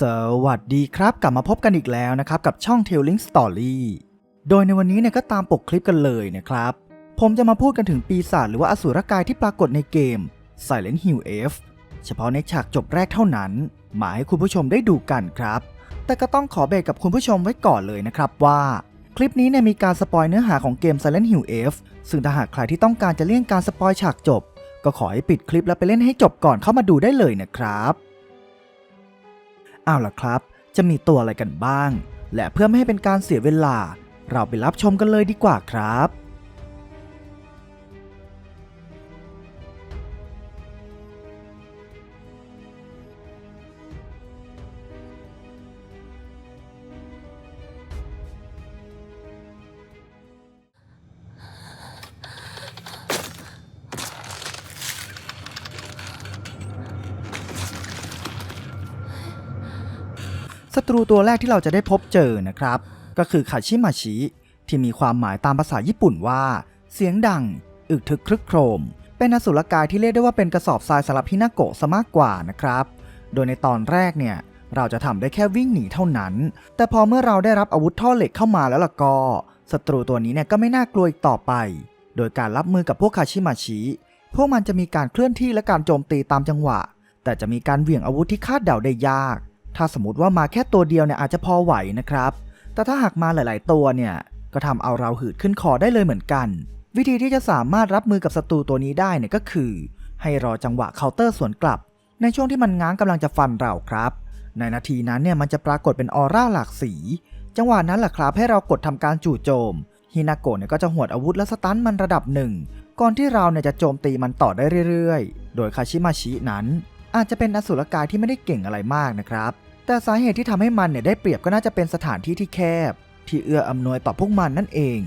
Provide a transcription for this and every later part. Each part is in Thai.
สวัสดีครับ กลับมาพบกันอีกแล้วนะครับ กับช่อง Telling Story โดยในวันนี้เนี่ยก็ตามปกคลิปกันเลยนะครับ ผมจะมาพูดกันถึงปีศาจหรือว่าอสูรกายที่ปรากฏในเกม Silent Hill F เฉพาะในฉากจบแรกเท่านั้น มาให้คุณผู้ชมได้ดูกันครับ แต่ก็ต้องขอเบรกกับคุณผู้ชมไว้ก่อนเลยนะครับว่า คลิปนี้เนี่ยมีการสปอยเนื้อหาของเกม Silent Hill F ซึ่งถ้าหากใครที่ต้องการจะเลี่ยงการสปอยฉากจบ ก็ขอให้ปิดคลิปแล้วไปเล่นให้จบก่อนเข้ามาดูได้เลยนะครับ เอาล่ะครับ จะมีตัวอะไรกันบ้าง และเพื่อไม่ให้เป็นการเสียเวลา เราไปรับชมกันเลยดีกว่าครับ ตรูตัวแรกที่เราจะได้พบเจอนะครับ ก็คือคาชิมาชิ ที่มีความหมายตามภาษาญี่ปุ่นว่า เสียงดัง อึกทึกครึกโครม เป็นอสุรกายที่เรียกได้ว่าเป็นกระสอบทรายสำหรับฮินาโกะซะมากกว่านะครับ โดยในตอนแรกเนี่ยเราจะทำได้แค่วิ่งหนีเท่านั้น แต่พอเมื่อเราได้รับอาวุธท่อเหล็กเข้ามาแล้วล่ะก็ศัตรูตัวนี้เนี่ยก็ไม่น่ากลัวอีกต่อไป โดยการรับมือกับพวกคาชิมาชิ พวกมันจะมีการเคลื่อนที่และการโจมตีตามจังหวะ แต่จะมีการเหวี่ยงอาวุธที่คาดเดาได้ยาก ถ้าสมมติว่ามาแค่ตัวเดียวเนี่ยอาจจะพอไหวนะครับ แต่ถ้าหากมาหลาย ๆ ตัวเนี่ยก็ทำเอาเราหืดขึ้นคอได้เลยเหมือนกัน วิธีที่จะสามารถรับมือกับศัตรูตัวนี้ได้เนี่ยก็คือ ให้รอจังหวะเคาน์เตอร์สวนกลับ ในช่วงที่มันง้างกำลังจะฟันเราครับ ในนาทีนั้นเนี่ยมันจะปรากฏเป็นออร่าหลากสี จังหวะนั้นแหละครับให้เรากดทำการจู่โจมฮินาโกะเนี่ยก็จะหวดอาวุธและสตันมันระดับหนึ่งก่อนที่เราเนี่ยจะโจมตีมันต่อได้เรื่อย ๆ โดยคาชิมาชินั้น อาจจะเป็นอสุรกายที่ไม่ได้เก่งอะไรมากนะครับ แต่สาเหตุที่ทำให้มันเนี่ยได้เปรียบก็น่าจะเป็นสถานที่ที่แคบ ที่เอื้ออำนวยต่อพวกมันนั่นเอง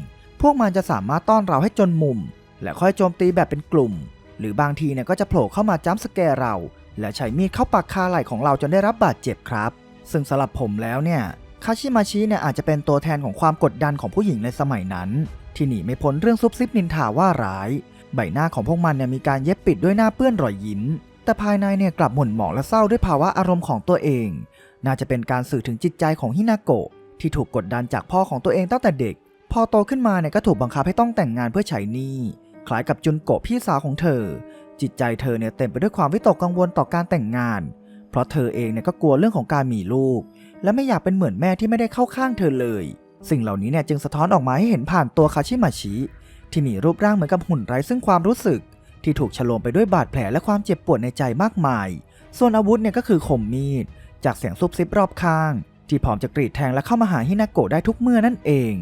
พวกมันจะสามารถต้อนเราให้จนมุม และค่อยโจมตีแบบเป็นกลุ่ม หรือบางทีเนี่ยก็จะโผล่เข้ามาจ้ำสแกร์เรา และใช้มีดเข้าปักคาไหล่ของเราจนได้รับบาดเจ็บครับ ซึ่งสำหรับผมแล้วเนี่ยคาชิมาชิเนี่ยอาจจะเป็นตัวแทนของความกดดันของผู้หญิงในสมัยนั้น ที่หนีไม่พ้นเรื่องซุบซิบนินทาว่าร้าย ใบหน้าของพวกมันเนี่ยมีการเย็บปิดด้วยหน้าเปื้อนรอยยิ้ม แต่ภายในเนี่ยกลับหม่นหมองและเศร้าด้วยภาวะอารมณ์ของตัวเอง น่าจะเป็นการสื่อถึงจิตใจของฮินาโกะที่ถูกกดดันจากพ่อของตัวเองตั้งแต่เด็ก พอโตขึ้นมาเนี่ยก็ถูกบังคับให้ต้องแต่งงานเพื่อใช้หนี้คล้ายกับจุนโกะพี่สาวของเธอ จิตใจเธอเนี่ยเต็มไปด้วยความวิตกกังวลต่อการแต่งงาน เพราะเธอเองเนี่ยก็กลัวเรื่องของการมีลูก และไม่อยากเป็นเหมือนแม่ที่ไม่ได้เข้าข้างเธอเลย สิ่งเหล่านี้เนี่ยจึงสะท้อนออกมาให้เห็นผ่านตัวคาชิมาชิที่มีรูปร่างเหมือนกับหุ่นไร้ซึ่งความรู้สึก ที่ถูกฉลมไปด้วยบาดแผลและความเจ็บปวดในใจมากมาย ส่วนอาวุธเนี่ยก็คือคมมีด จากเสียงซุบซิบรอบข้าง ที่พร้อมจะกรีดแทงและเข้ามาหาฮินาโกะได้ทุกเมื่อนั่นเอง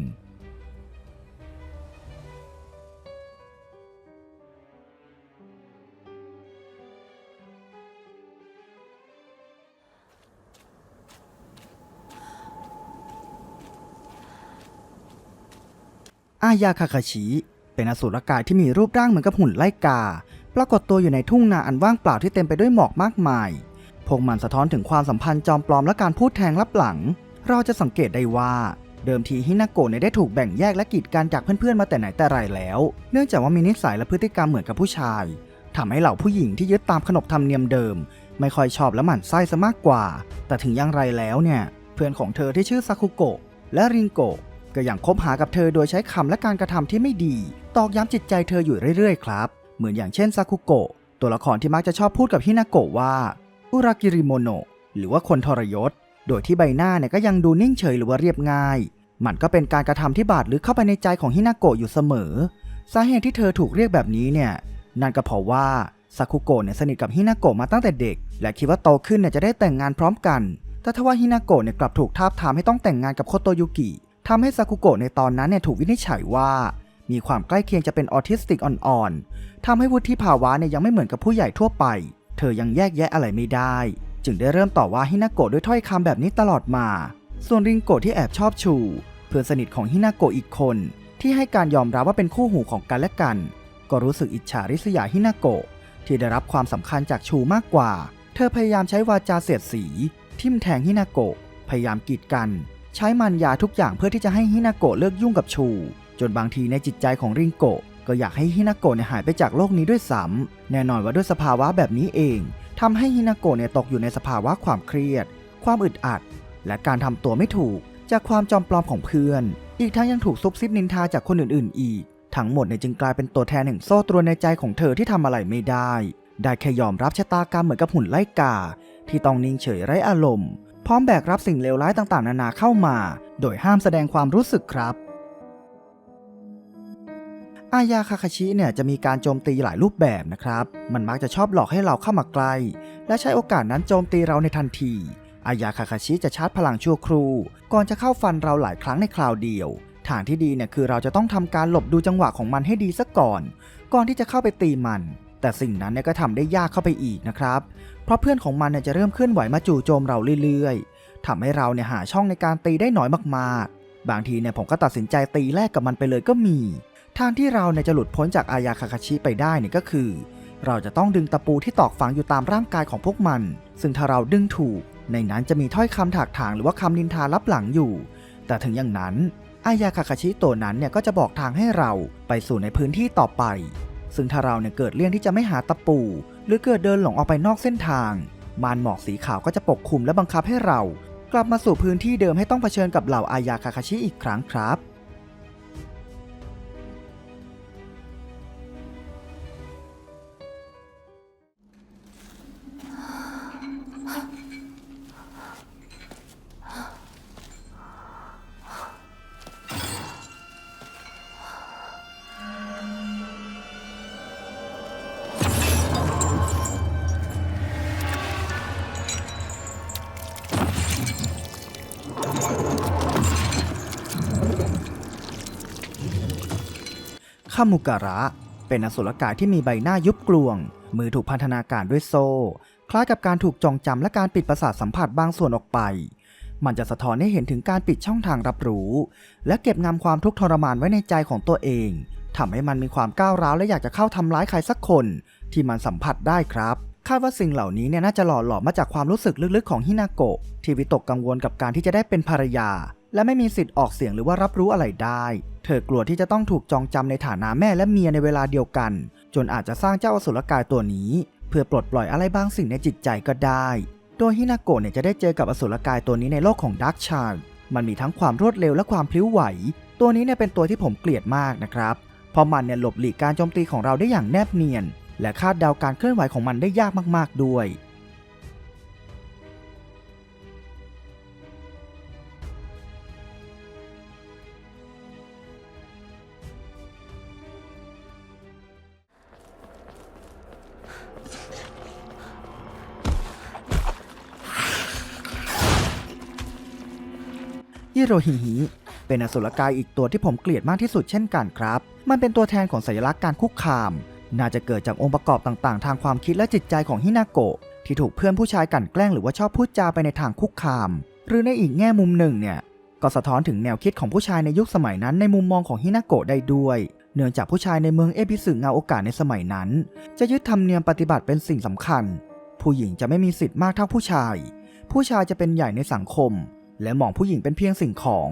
อายาคาคาชิเป็นอสูรกายที่มีรูปร่างเหมือนกับหุ่นไล่กา ปรากฏตัวอยู่ในทุ่งนาอันว่างเปล่าที่เต็มไปด้วยหมอกมากมาย พวกมันสะท้อนถึงความสัมพันธ์จอมปลอมและการพูดแทงลับหลัง เราจะสังเกตได้ว่า เดิมทีฮินาโกะเนี่ยได้ถูกแบ่งแยกและกีดกันจากเพื่อนๆมาแต่ไหนแต่ไรแล้ว เนื่องจากว่ามีนิสัยและพฤติกรรมเหมือนกับผู้ชายทำให้เหล่าผู้หญิงที่ยึดตามขนบธรรมเนียมเดิม ไม่ค่อยชอบและหมั่นไส้ซะมากกว่า แต่ถึงอย่างไรแล้วเนี่ย เพื่อนของเธอที่ชื่อซากุโกะและริงโกะก็ยังคบหากับเธอโดยใช้คำและการกระทำที่ไม่ดี ตอกย้ำจิตใจเธออยู่เรื่อยๆครับ เหมือนอย่างเช่นซากุโกะตัวละครที่มักจะชอบพูดกับฮินาโกะว่าุรากิริโมโนหรือว่าคนทรยศ โดยที่ใบหน้าเนี่ยก็ยังดูนิ่งเฉยหรือว่าเรียบง่าย มันก็เป็นการกระทำที่บาดลึกเข้าไปในใจของฮินาโกะอยู่เสมอ สาเหตุที่เธอถูกเรียกแบบนี้เนี่ยนั่นก็เพราะว่าซากุโกะเนี่ยสนิทกับฮินาโกะมาตั้งแต่เด็ก และคิดว่าโตขึ้นเนี่ยจะได้แต่งงานพร้อมกัน แต่ทว่าฮินาโกะเนี่ยกลับถูกทาบทามให้ต้องแต่งงานกับโคโตยุกิทำให้ซากุโกะในตอนนั้นเนี่ยถูกวินิจฉัยว่า มีความใกล้เคียงจะเป็นออทิสติกอ่อนๆทำให้วุฒิภาวะเนี่ยยังไม่เหมือนกับผู้ใหญ่ทั่วไป เธอยังแยกแยะอะไรไม่ได้ จึงได้เริ่มต่อว่าฮินาโกะด้วยถ้อยคำแบบนี้ตลอดมา ส่วนริงโกะที่แอบชอบชู เพื่อนสนิทของฮินาโกะอีกคน ที่ให้การยอมรับว่าเป็นคู่หูของกันและกัน ก็รู้สึกอิจฉาริษยาฮินาโกะที่ได้รับความสำคัญจากชูมากกว่า เธอพยายามใช้วาจาเสียดสี ทิมแทงฮินาโกะพยายามกีดกัน ใช้มันยาทุกอย่างเพื่อที่จะให้ฮินาโกะเลิกยุ่งกับชู จนบางทีในจิตใจของริงโกะ ก็อยากให้ฮินาโกะเนี่ยหายไปจากโลกนี้ด้วยซ้ำแน่นอนว่าด้วยสภาวะแบบนี้เองทำให้ฮินาโกะเนี่ยตกอยู่ในสภาวะความเครียด ความอึดอัด และการทำตัวไม่ถูกจากความจอมปลอมของเพื่อน อีกทั้งยังถูกซุบซิบนินทาจากคนอื่นๆ อีก ทั้งหมดเนี่ยจึงกลายเป็นตัวแทนแห่งโซ่ตรวนในใจของเธอที่ทำอะไรไม่ได้ ได้แค่ยอมรับชะตากรรมเหมือนกับหุ่นไล่กา ที่ต้องนิ่งเฉยไร้อารมณ์ พร้อมแบกรับสิ่งเลวร้ายต่างๆ นานาเข้ามา โดยห้ามแสดงความรู้สึกครับ อายาคาคาชิเนี่ยจะมีการโจมตีหลายรูปแบบนะครับ มันมักจะชอบหลอกให้เราเข้ามาใกล้ และใช้โอกาสนั้นโจมตีเราในทันที อายาคาคาชิจะชาร์จพลังชั่วครู่ก่อนจะเข้าฟันเราหลายครั้งในคราวเดียวทางที่ดีเนี่ยคือเราจะต้องทำการหลบดูจังหวะของมันให้ดีซะก่อน ก่อนที่จะเข้าไปตีมัน แต่สิ่งนั้นเนี่ยก็ทำได้ยากเข้าไปอีกนะครับ เพราะเพื่อนของมันเนี่ยจะเริ่มเคลื่อนไหวมาจู่โจมเราเรื่อยๆทำให้เราเนี่ยหาช่องในการตีได้น้อยมากๆ บางทีเนี่ยผมก็ตัดสินใจตีแลกกับมันไปเลยก็มี ทางที่เราเนี่ยจะหลุดพ้นจากอายาคาคาชิไปได้เนี่ยก็คือ เราจะต้องดึงตะปูที่ตอกฝังอยู่ตามร่างกายของพวกมัน ซึ่งถ้าเราดึงถูก ในนั้นจะมีถ้อยคำถากถางหรือว่าคำนินทาลับหลังอยู่ แต่ถึงอย่างนั้นอายาคาคาชิตัวนั้นเนี่ยก็จะบอกทางให้เราไปสู่ในพื้นที่ต่อไป ซึ่งถ้าเราเนี่ยเกิดเลี่ยงที่จะไม่หาตะปู หรือเกิดเดินหลงออกไปนอกเส้นทางมารหมอกสีขาวก็จะปกคลุมและบังคับให้เรา กลับมาสู่พื้นที่เดิมให้ต้องเผชิญกับเหล่าอายาคาคาชิอีกครั้งครับ คามุการะ เป็นอสุรกายที่มีใบหน้ายุบกลวง มือถูกพันธนาการด้วยโซ่ คล้ายกับการถูกจองจำและการปิดประสาทสัมผัสบางส่วนออกไป มันจะสะท้อนให้เห็นถึงการปิดช่องทางรับรู้ และเก็บงำความทุกข์ทรมานไว้ในใจของตัวเองทำให้มันมีความก้าวร้าวและอยากจะเข้าทำร้ายใครสักคน ที่มันสัมผัสได้ครับคาดว่าสิ่งเหล่านี้เนี่ยน่าจะหล่อหลอมมาจากความรู้สึกลึกๆของฮินาโกะที่วิตกกังวลกับการที่จะได้เป็นภรรยา และไม่มีสิทธิ์ออกเสียงหรือว่ารับรู้อะไรได้ เธอกลัวที่จะต้องถูกจองจำในฐานะแม่และเมียในเวลาเดียวกัน จนอาจจะสร้างเจ้าอสุรกายตัวนี้ เพื่อปลดปล่อยอะไรบางสิ่งในจิตใจก็ได้ โดยฮินาโกะเนี่ยจะได้เจอกับอสุรกายตัวนี้ในโลกของดักชาร์มันมีทั้งความรวดเร็วและความพลิ้วไหว ตัวนี้เนี่ยเป็นตัวที่ผมเกลียดมากนะครับเพราะมันเนี่ยหลบหลีกการโจมตีของเราได้อย่างแนบเนียน และคาดเดาการเคลื่อนไหวของมันได้ยากมากๆด้วย โรฮิฮิเป็นอสุรกายอีกตัวที่ผมเกลียดมากที่สุดเช่นกันครับ มันเป็นตัวแทนของสัญลักษณ์การคุกคาม น่าจะเกิดจากองค์ประกอบต่างๆ ทางความคิดและจิตใจของฮินาโกะที่ถูกเพื่อนผู้ชายกลั่นแกล้งหรือว่าชอบพูดจาไปในทางคุกคาม หรือในอีกแง่มุมหนึ่งเนี่ยก็สะท้อนถึงแนวคิดของผู้ชายในยุคสมัยนั้นในมุมมองของฮินาโกะได้ด้วย เนื่องจากผู้ชายในเมืองเอพิสึเงาโอกาสในสมัยนั้น จะยึดธรรมเนียมปฏิบัติเป็นสิ่งสำคัญ ผู้หญิงจะไม่มีสิทธิ์มากเท่าผู้ชาย ผู้ชายจะเป็นใหญ่ในสังคม และมองผู้หญิงเป็นเพียงสิ่งของ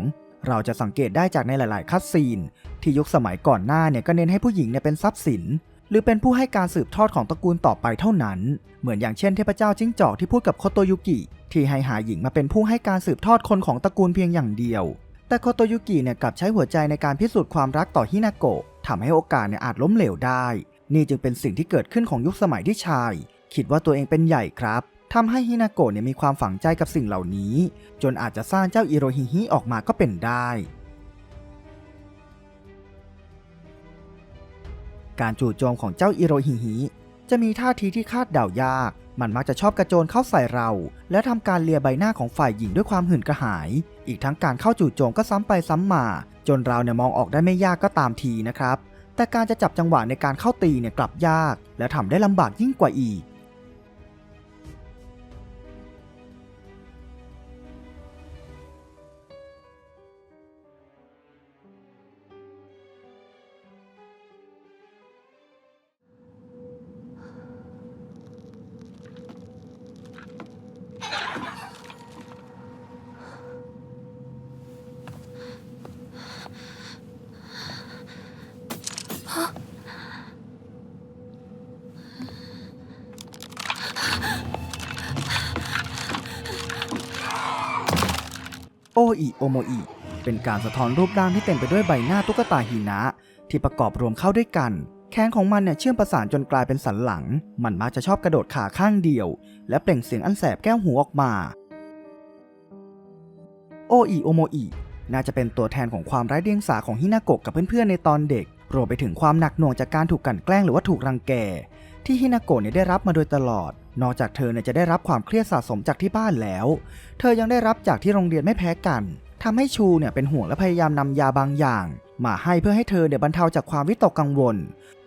เราจะสังเกตได้จากในหลาย ๆคัดซีน ที่ยุคสมัยก่อนหน้าเนี่ยก็เน้นให้ผู้หญิงเนี่ยเป็นทรัพย์สิน หรือเป็นผู้ให้การสืบทอดของตระกูลต่อไปเท่านั้น เหมือนอย่างเช่นเทพเจ้าจิ้งจอกที่พูดกับโคโตยุกิ ที่ให้หาหญิงมาเป็นผู้ให้การสืบทอดคนของตระกูลเพียงอย่างเดียว แต่โคโตยุกิเนี่ยกลับใช้หัวใจในการพิสูจน์ความรักต่อฮินาโกะทำให้โอกาสเนี่ยอาจล้มเหลวได้ นี่จึงเป็นสิ่งที่เกิดขึ้นของยุคสมัยที่ชาย คิดว่าตัวเองเป็นใหญ่ครับ ทำให้ฮินาโกะเนี่ยมีความฝังใจกับสิ่งเหล่านี้ จนอาจจะสร้างเจ้าอิโรฮิฮิออกมาก็เป็นได้การจู่โจมของเจ้าอิโรฮิฮิจะมีท่าทีที่คาดเดายาก มันมักจะชอบกระโจนเข้าใส่เรา และทำการเลียใบหน้าของฝ่ายหญิงด้วยความหื่นกระหาย อีกทั้งการเข้าจู่โจมก็ซ้ำไปซ้ำมา จนเราเนี่ยมองออกได้ไม่ยากก็ตามทีนะครับ แต่การจะจับจังหวะในการเข้าตีเนี่ยกลับยาก และทำได้ลำบากยิ่งกว่าอีก โอโมอิเป็นการสะท้อนรูปร่างที่เต็มไปด้วยใบหน้าตุ๊กตาหินะ ที่ประกอบรวมเข้าด้วยกัน แขนของมันเนี่ยเชื่อมประสานจนกลายเป็นสันหลัง มันมักจะชอบกระโดดขาข้างเดียว และเปล่งเสียงอันแสบแก้วหูออกมาโออิโอโมอิน่าจะเป็นตัวแทนของความไร้เดียงสาของฮินาโกะกับเพื่อนๆในตอนเด็ก รวมไปถึงความหนักหน่วงจากการถูกกันแกล้งหรือว่าถูกรังแก ที่ฮินาโกะเนี่ยได้รับมาโดยตลอด นอกจากเธอเนี่ยจะได้รับความเครียดสะสมจากที่บ้านแล้ว เธอยังได้รับจากที่โรงเรียนไม่แพ้กัน ทำให้ชูเนี่ยเป็นห่วงและพยายามนำยาบางอย่าง มาให้เพื่อให้เธอเนี่ยบรรเทาจากความวิตกกังวล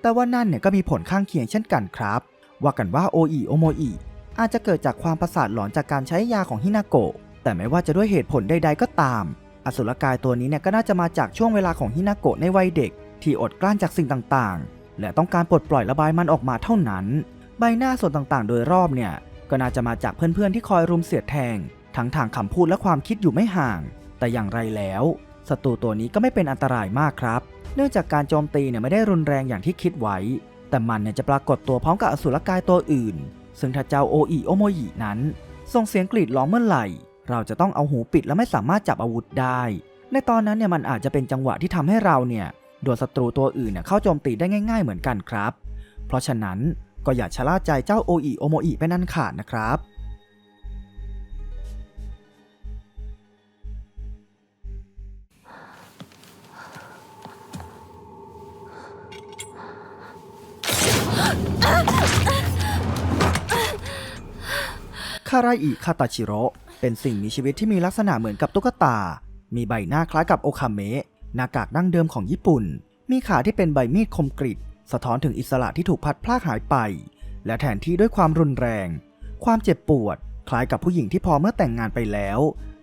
แต่ว่านั่นเนี่ยก็มีผลข้างเคียงเช่นกันครับ ว่ากันว่าโออิโอโมอิอาจจะเกิดจากความประสาทหลอนจากการใช้ยาของฮินาโกะ แต่ไม่ว่าจะด้วยเหตุผลใด ๆ ก็ตาม อสุรกายตัวนี้เนี่ยก็น่าจะมาจากช่วงเวลาของฮินาโกะในวัยเด็ก ที่อดกลั้นจากสิ่งต่างๆ และต้องการปลดปล่อยระบายมันออกมาเท่านั้น ใบหน้าส่วนต่างๆ โดยรอบเนี่ยก็น่าจะมาจากเพื่อนๆที่คอยรุมเสียดแทง ทั้งทางคำพูดและความคิดอยู่ไม่ห่าง แต่อย่างไรแล้วศัตรูตัวนี้ก็ไม่เป็นอันตรายมากครับ เนื่องจากการโจมตีเนี่ยไม่ได้รุนแรงอย่างที่คิดไว้ แต่มันเนี่ยจะปรากฏตัวพร้อมกับอสุรกายตัวอื่น ซึ่งถ้าเจ้าโออิโอโมยินั้น ส่งเสียงกรีดร้องเมื่อไหร่ เราจะต้องเอาหูปิดและไม่สามารถจับอาวุธได้ ในตอนนั้นเนี่ยมันอาจจะเป็นจังหวะที่ทำให้เราเนี่ยโดนศัตรูตัวอื่นเนี่ยเข้าโจมตีได้ง่าย ๆ เหมือนกันครับ เพราะฉะนั้นก็อย่าชะล่าใจเจ้าโออิโอโมอิเป็นอันขาดนะครับ คาราอิคาตาชิโร่เป็นสิ่งมีชีวิตที่มีลักษณะเหมือนกับตุ๊กตา มีใบหน้าคล้ายกับโอคาเมะหน้ากากดั้งเดิมของญี่ปุ่น มีขาที่เป็นใบมีดคมกริบสะท้อนถึงอิสระที่ถูกพัดพลากหายไป และแทนที่ด้วยความรุนแรง ความเจ็บปวด คล้ายกับผู้หญิงที่พอเมื่อแต่งงานไปแล้ว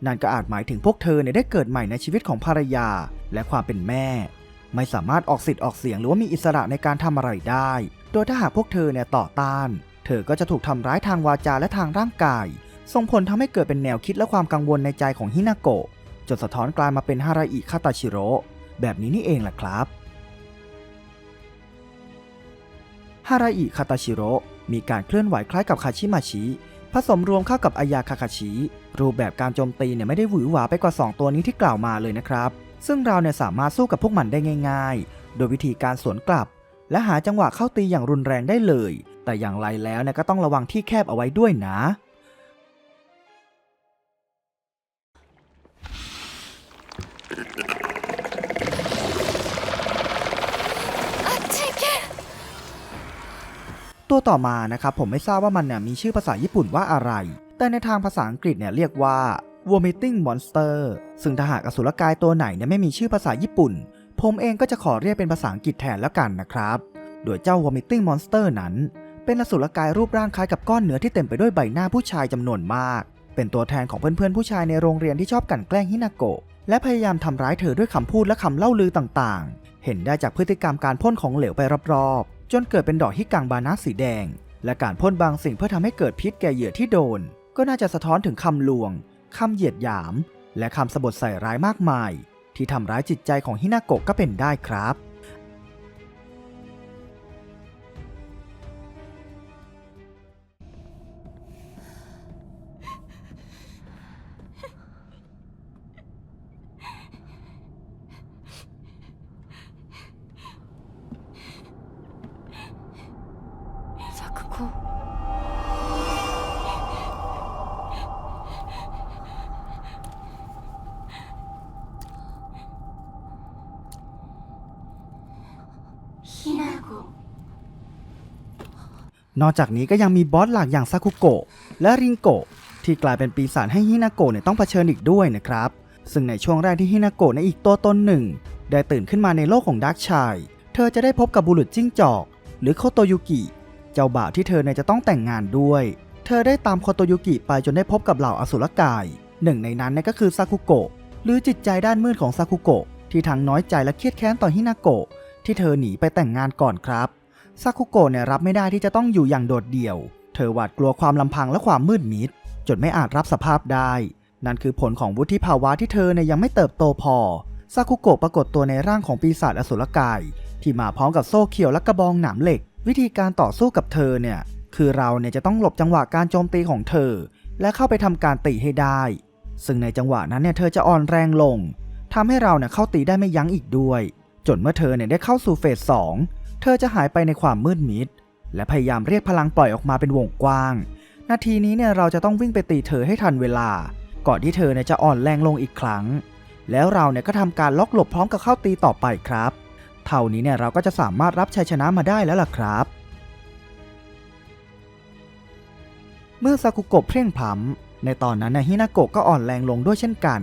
นั่นก็อาจหมายถึงพวกเธอเนี่ยได้เกิดใหม่ในชีวิตของภรรยา และความเป็นแม่ ไม่สามารถออกสิทธิ์ออกเสียงหรือว่ามีอิสระในการทำอะไรได้ โดยถ้าหากพวกเธอเนี่ยต่อต้าน เธอก็จะถูกทำร้ายทางวาจาและทางร่างกาย ส่งผลทำให้เกิดเป็นแนวคิดและความกังวลในใจของฮินาโกะจนสะท้อนกลายมาเป็นฮาราอิคาตาชิโร่แบบนี้นี่เองแหละครับฮาราอิคาตาชิโร่มีการเคลื่อนไหวคล้ายกับคาชิมาชิผสมรวมเข้ากับอายาคาคาชิรูปแบบการโจมตีเนี่ยไม่ได้หวือหวาไปกว่า 2 ตัวนี้ที่กล่าวมาเลยนะครับ ซึ่งเราเนี่ยสามารถสู้กับพวกมันได้ง่าย ๆ โดยวิธีการสวนกลับ และหาจังหวะเข้าตีอย่างรุนแรงได้เลย แต่อย่างไรแล้วเนี่ยก็ต้องระวังที่แคบเอาไว้ด้วยนะ ตัวต่อมานะครับผมไม่ทราบว่ามันเนี่ยมีชื่อภาษาญี่ปุ่นว่าอะไร แต่ในทางภาษาอังกฤษเนี่ยเรียกว่า vomiting monster ซึ่งถ้าหากอสุรกายตัวไหนเนี่ยไม่มีชื่อภาษาญี่ปุ่น ผมเองก็จะขอเรียกเป็นภาษาอังกฤษแทนแล้วกันนะครับ โดยเจ้า vomiting monster นั้น เป็นอสุรกายรูปร่างคล้ายกับก้อนเนื้อที่เต็มไปด้วยใบหน้าผู้ชายจำนวนมาก เป็นตัวแทนของเพื่อนๆผู้ชายในโรงเรียนที่ชอบกลั่นแกล้งฮินาโกะและพยายามทำร้ายเธอด้วยคำพูดและคำเล่าลือต่างๆ เห็นได้จากพฤติกรรมการพ่นของเหลวไปรอบๆ จนเกิดเป็นดอกฮิกังบานาสีแดง และการพ่นบางสิ่งเพื่อทำให้เกิดพิษแก่เหยื่อที่โดน ก็น่าจะสะท้อนถึงคำลวงคำเหยียดหยาม และคำสบทใส่ร้ายมากมาย ที่ทำร้ายจิตใจของฮินาโกะก็เป็นได้ครับ นอกจากนี้ก็ยังมีบอสหลักอย่างซากุโกะและริงโกะที่กลายเป็นปีศาจให้ฮินาโกะเนี่ยต้องเผชิญอีกด้วยนะครับ ซึ่งในช่วงแรกที่ฮินาโกะในอีกตัวตนหนึ่ง ได้ตื่นขึ้นมาในโลกของดาร์กชาย เธอจะได้พบกับบุรุษจิ้งจอก หรือโคโตยุกิ เจ้าบ่าวที่เธอเนี่ยจะต้องแต่งงานด้วย เธอได้ตามโคโตยุกิไปจนได้พบกับเหล่าอสุรกาย หนึ่งในนั้นเนี่ยก็คือซากุโกะหรือจิตใจด้านมืดของซากุโกะที่ทั้งน้อยใจและเครียดแค้นต่อฮินาโกะ ที่เธอหนีไปแต่งงานก่อนครับซากุโกะเนี่ยรับไม่ได้ที่จะต้องอยู่อย่างโดดเดี่ยว เธอหวาดกลัวความลำพังและความมืดมิด จนไม่อาจรับสภาพได้ นั่นคือผลของวุฒิภาวะที่เธอเนี่ยยังไม่เติบโตพอซากุโกะปรากฏตัวในร่างของปีศาจอสุรกาย ที่มาพร้อมกับโซ่เขียวและกระบองหนามเหล็ก วิธีการต่อสู้กับเธอเนี่ยคือเราเนี่ยจะต้องหลบจังหวะการโจมตีของเธอ และเข้าไปทำการตีให้ได้ ซึ่งในจังหวะนั้นเนี่ยเธอจะอ่อนแรงลงทำให้เราเนี่ยเข้าตีได้ไม่ยั้งอีกด้วย จนเมื่อเธอเนี่ยได้เข้าสู่เฟสสองเธอจะหายไปในความมืดมิด และพยายามเรียกพลังปล่อยออกมาเป็นวงกว้าง นาทีนี้เนี่ยเราจะต้องวิ่งไปตีเธอให้ทันเวลา ก่อนที่เธอเนี่ยจะอ่อนแรงลงอีกครั้ง แล้วเราเนี่ยก็ทำการล็อกหลบพร้อมกับเข้าตีต่อไปครับ เท่านี้เนี่ยเราก็จะสามารถรับชัยชนะมาได้แล้วล่ะครับ เมื่อซากุโกะเพลียงพล้ำในตอนนั้นนะฮินาโกะก็อ่อนแรงลงด้วยเช่นกัน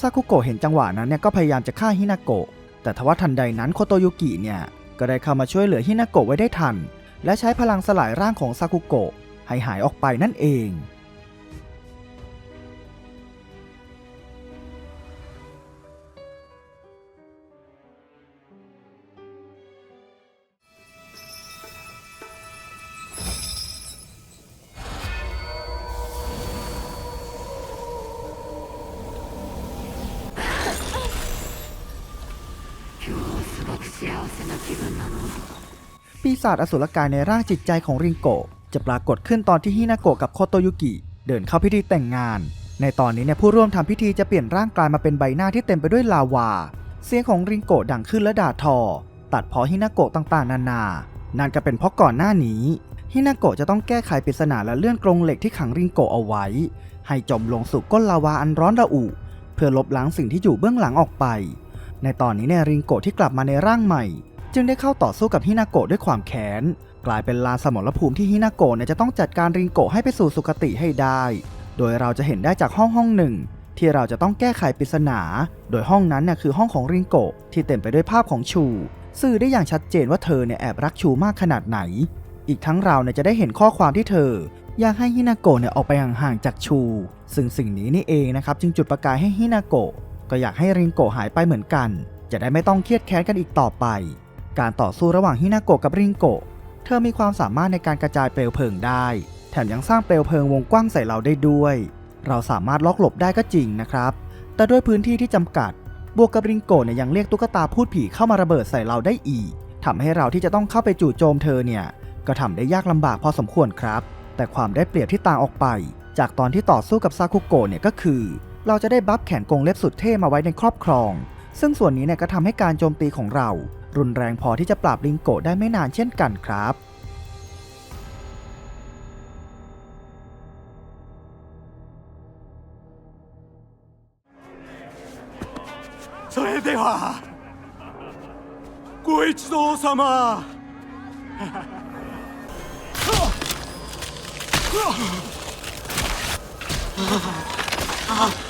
ซากุโกะเห็นจังหวะนั้นเนี่ยก็พยายามจะฆ่าฮินาโกะ แต่ทว่าทันใดนั้นโคโตยุกิเนี่ยก็ได้เข้ามาช่วยเหลือฮินาโกะไว้ได้ทัน และใช้พลังสลายร่างของซากุโกะให้หายออกไปนั่นเอง ศาจอสุรกายในร่างจิตใจของริงโกะจะปรากฏขึ้นตอนที่ฮินาโกะกับโคโตยุกิ เดินเข้าพิธีแต่งงาน ในตอนนี้เนี่ยผู้ร่วมทำพิธีจะเปลี่ยนร่างกายมาเป็นใบหน้าที่เต็มไปด้วยลาวา เสียงของริงโกะดังขึ้นและด่าทอ ตัดเพอฮินาโกะต่างๆ นานา นั่นก็เป็นเพราะก่อนหน้านี้ฮินาโกะจะต้องแก้ไขปริศนาและเลื่อนกรงเหล็กที่ขังริงโกะเอาไว้ ให้จมลงสู่ก้นลาวาอันร้อนระอุ เพื่อลบล้างสิ่งที่อยู่เบื้องหลังออกไป ในตอนนี้เนี่ยริงโกะที่กลับมาในร่างใหม่ จึงได้เข้าต่อสู้กับฮินาโกะด้วยความแค้น กลายเป็นลานสมรภูมิที่ฮินาโกะเนี่ยจะต้องจัดการริงโกะให้ไปสู่สุคติให้ได้ โดยเราจะเห็นได้จากห้องห้องหนึ่ง ที่เราจะต้องแก้ไขปริศนา โดยห้องนั้นเนี่ยคือห้องของริงโกะที่เต็มไปด้วยภาพของชู สื่อได้อย่างชัดเจนว่าเธอเนี่ยแอบรักชูมากขนาดไหน อีกทั้งเราเนี่ยจะได้เห็นข้อความที่เธอ อยากให้ฮินาโกะเนี่ยออกไปห่างๆจากชู ซึ่งสิ่งนี้นี่เองนะครับจึงจุดประกายให้ฮินาโกะก็อยากให้ริงโกะหายไปเหมือนกัน จะได้ไม่ต้องเครียดแค้นกันอีกต่อไป การต่อสู้ระหว่างฮินาโกะกับริงโกะ เธอมีความสามารถในการกระจายเปลวเพลิงได้ แถมยังสร้างเปลวเพลิงวงกว้างใส่เราได้ด้วย เราสามารถล็อกหลบได้ก็จริงนะครับ แต่ด้วยพื้นที่ที่จำกัด บวกกับริงโกะเนี่ยยังเรียกตุ๊กตาพูดผีเข้ามาระเบิดใส่เราได้อีกทำให้เราที่จะต้องเข้าไปจู่โจมเธอเนี่ย ก็ทำได้ยากลำบากพอสมควรครับ แต่ความได้เปรียบที่ต่างออกไป จากตอนที่ต่อสู้กับซากุโกะเนี่ยก็คือ เราจะได้บัฟแขนกงเล็บสุดเท่มาไว้ในครอบครอง ซึ่งส่วนนี้เนี่ยก็ทำให้การโจมตีของเรา รุนแรงพอที่จะปราบลิงโกะได้ไม่นานเช่นกันครับ それではご一同様ๆ อ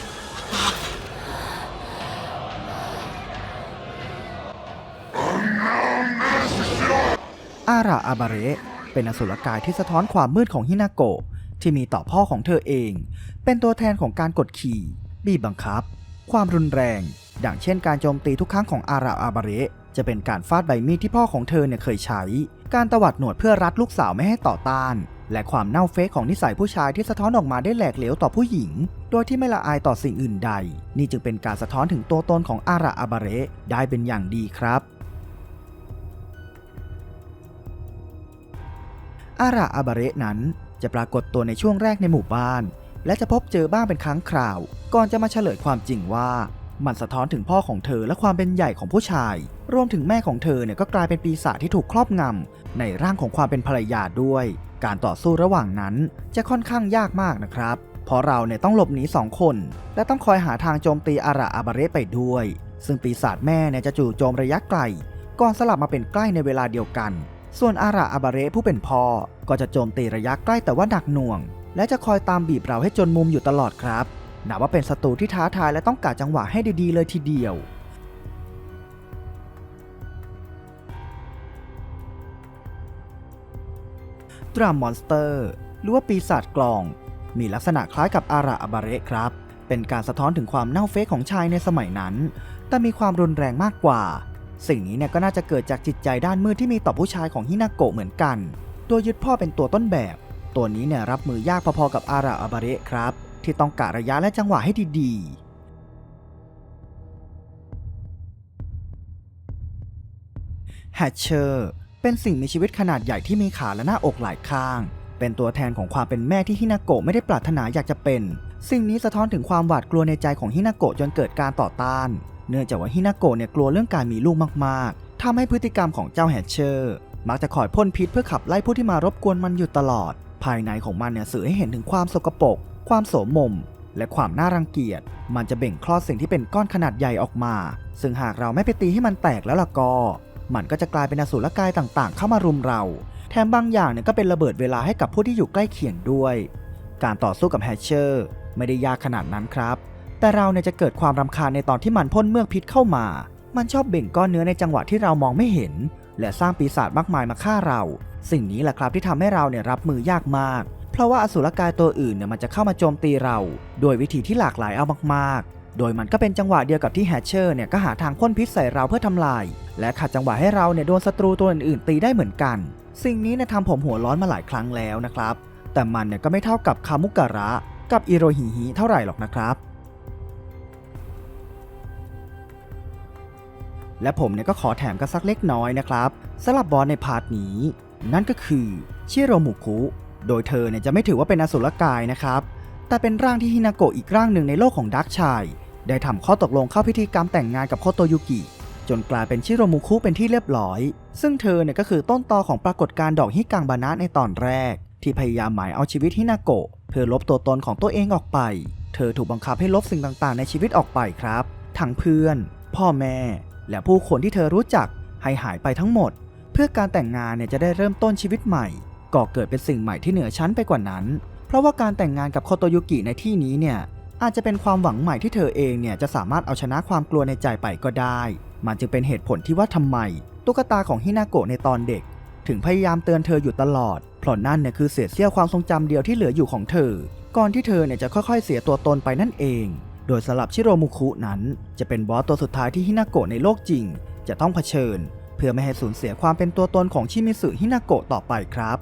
ระอาบาเระเป็นอสุรกายที่สะท้อนความมืดของฮินาโกะที่มีต่อพ่อของเธอเอง เป็นตัวแทนของการกดขี่บีบบังคับ ความรุนแรงดังเช่นการโจมตีทุกครั้งของอาระอาบาเระจะเป็นการฟาดใบมีดที่พ่อของเธอเนี่ยเคยใช้ การตวัดหนวดเพื่อรัดลูกสาวไม่ให้ต่อต้าน และความเน่าเฟะของนิสัยผู้ชายที่สะท้อนออกมาได้แหลกเหลวต่อผู้หญิง โดยที่ไม่ละอายต่อสิ่งอื่นใด นี่จึงเป็นการสะท้อนถึงตัวตนของอาระอาบาเระได้เป็นอย่างดีครับ อาระอาบาเระนั้นจะปรากฏตัวในช่วงแรกในหมู่บ้าน และจะพบเจอบ้างเป็นครั้งคราว ก่อนจะมาเฉลยความจริงว่า มันสะท้อนถึงพ่อของเธอและความเป็นใหญ่ของผู้ชาย รวมถึงแม่ของเธอเนี่ยก็กลายเป็นปีศาจที่ถูกครอบงำในร่างของความเป็นภรรยาด้วย การต่อสู้ระหว่างนั้นจะค่อนข้างยากมากนะครับ เพราะเราเนี่ยต้องหลบหนีสองคน และต้องคอยหาทางโจมตีอาระอาบาเระไปด้วย ซึ่งปีศาจแม่เนี่ยจะจู่โจมระยะไกล ก่อนสลับมาเป็นใกล้ในเวลาเดียวกัน ส่วนอาระอาบาเรผู้เป็นพ่อก็จะโจมตีระยะใกล้แต่ว่าหนักหน่วง และจะคอยตามบีบเราให้จนมุมอยู่ตลอดครับนับว่าเป็นศัตรูที่ท้าทายและต้องกะจังหวะให้ดีๆเลยทีเดียวดรามมอนสเตอร์หรือว่าปีศาจกลอง มีลักษณะคล้ายกับอาระอาบาเรครับ เป็นการสะท้อนถึงความเน่าเฟะของชายในสมัยนั้น แต่มีความรุนแรงมากกว่า สิ่งนี้เนี่ยก็น่าจะเกิดจากจิตใจด้านมืดที่มีต่อผู้ชายของฮินาโกะเหมือนกัน ตัวยึดพ่อเป็นตัวต้นแบบ ตัวนี้เนี่ยรับมือยากพอๆกับอาระอาบาเระครับ ที่ต้องกะระยะและจังหวะให้ดีๆแฮชเชอร์เป็นสิ่งมีชีวิตขนาดใหญ่ที่มีขาและหน้าอกหลายข้าง เป็นตัวแทนของความเป็นแม่ที่ฮินาโกะไม่ได้ปรารถนาอยากจะเป็น สิ่งนี้สะท้อนถึงความหวาดกลัวในใจของฮินาโกะจนเกิดการต่อต้าน เนื่องจากว่าฮินาโกะเนี่ยกลัวเรื่องการมีลูกมากๆทำให้พฤติกรรมของเจ้าแฮชเชอร์ มักจะคอยพ่นพิษเพื่อขับไล่ผู้ที่มารบกวนมันอยู่ตลอด ภายในของมันเนี่ยสื่อให้เห็นถึงความสกปรกความโสมม และความน่ารังเกียจ มันจะเบ่งคลอดสิ่งที่เป็นก้อนขนาดใหญ่ออกมา ซึ่งหากเราไม่ไปตีให้มันแตกแล้วล่ะก็ มันก็จะกลายเป็นอสูรกายต่างๆ เข้ามารุมเรา แถมบางอย่างเนี่ยก็เป็นระเบิดเวลาให้กับผู้ที่อยู่ใกล้เคียงด้วย การต่อสู้กับแฮชเชอร์ ไม่ได้ยากขนาดนั้นครับ แต่เราเนี่ยจะเกิดความรำคาญในตอนที่มันพ่นเมือกพิษเข้ามา มันชอบเบ่งก้อนเนื้อในจังหวะที่เรามองไม่เห็น และสร้างปีศาจมากมายมาฆ่าเรา สิ่งนี้แหละครับที่ทำให้เราเนี่ยรับมือยากมาก เพราะว่าอสุรกายตัวอื่นเนี่ยมันจะเข้ามาโจมตีเรา โดยวิธีที่หลากหลายเอามากๆ โดยมันก็เป็นจังหวะเดียวกับที่แฮชเชอร์เนี่ยก็หาทางพ่นพิษใส่เราเพื่อทำลาย และขัดจังหวะให้เราเนี่ยโดนศัตรูตัวอื่นๆตีได้เหมือนกัน สิ่งนี้เนี่ยทำผมหัวร้อนมาหลายครั้งแล้วนะครับ แต่มันเนี่ยก็ไม่เท่ากับคามุกะระกับอิโรฮิฮิเท่าไหร่หรอกนะครับ และผมเนี่ยก็ขอแถมกันสักเล็กน้อยนะครับสำหรับบอสในพาร์ทนี้ นั่นก็คือชิโรมุคุโดยเธอเนี่ยจะไม่ถือว่าเป็นอสุรกายนะครับ แต่เป็นร่างที่ฮินาโกะอีกร่างหนึ่งในโลกของดักชาย ได้ทำข้อตกลงเข้าพิธีกรรมแต่งงานกับโคโตยุกิ จนกลายเป็นชิโรมุคุเป็นที่เรียบร้อย ซึ่งเธอเนี่ยก็คือต้นตอของปรากฏการณ์ดอกฮิกังบานะในตอนแรก ที่พยายามหมายเอาชีวิตฮินาโกะเพื่อลบตัวตนของตัวเองออกไป เธอถูกบังคับให้ลบสิ่งต่างๆ ในชีวิตออกไปครับ ทั้งเพื่อน พ่อแม่ และผู้คนที่เธอรู้จักให้หายไปทั้งหมด เพื่อการแต่งงานเนี่ยจะได้เริ่มต้นชีวิตใหม่ก่อเกิดเป็นสิ่งใหม่ที่เหนือชั้นไปกว่านั้น เพราะว่าการแต่งงานกับโคโตยุกิในที่นี้เนี่ยอาจจะเป็นความหวังใหม่ที่เธอเองเนี่ยจะสามารถเอาชนะความกลัวในใจไปก็ได้ มันจึงเป็นเหตุผลที่ว่าทำไม ตุ๊กตาของฮินาโกะในตอนเด็ก ถึงพยายามเตือนเธออยู่ตลอด เพราะนั่นเนี่ยคือเศษเสี้ยวความทรงจำเดียวที่เหลืออยู่ของเธอ ก่อนที่เธอเนี่ยจะค่อยๆ เสียตัวตนไปนั่นเอง โดยสลับชิโรมุคุนั้น จะเป็นบอสตัวสุดท้ายที่ฮินาโกะในโลกจริง จะต้องเผชิญ เพื่อไม่ให้สูญเสียความเป็นตัวตนของชิมิสึฮินาโกะต่อไปครับ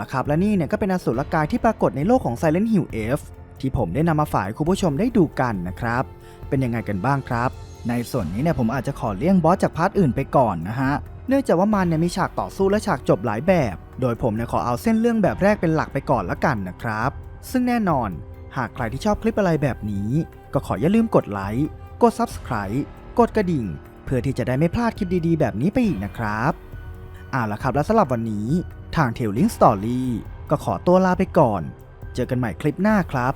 ละครับ และนี่เนี่ยก็เป็นอสุรกายที่ปรากฏในโลกของ Silent Hill F ที่ผมได้นำมาฝายคุณผู้ชมได้ดูกันนะครับ เป็นยังไงกันบ้างครับ ในส่วนนี้เนี่ยผมอาจจะขอเลี่ยงบอสจากพาร์ทอื่นไปก่อนนะฮะ เนื่องจากว่ามันเนี่ยมีฉากต่อสู้และฉากจบหลายแบบ โดยผมเนี่ยขอเอาเส้นเรื่องแบบแรกเป็นหลักไปก่อนละกันนะครับ ซึ่งแน่นอน หากใครที่ชอบคลิปอะไรแบบนี้ ก็ขออย่าลืมกดไลค์ กด Subscribe กดกระดิ่ง เพื่อที่จะได้ไม่พลาดคลิปดีๆ แบบนี้ไปอีกนะครับเอาละครับ และสำหรับวันนี้ ทางเทลลิงสตอรี่ก็ขอตัวลาไปก่อน เจอกันใหม่คลิปหน้าครับ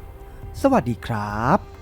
สวัสดีครับ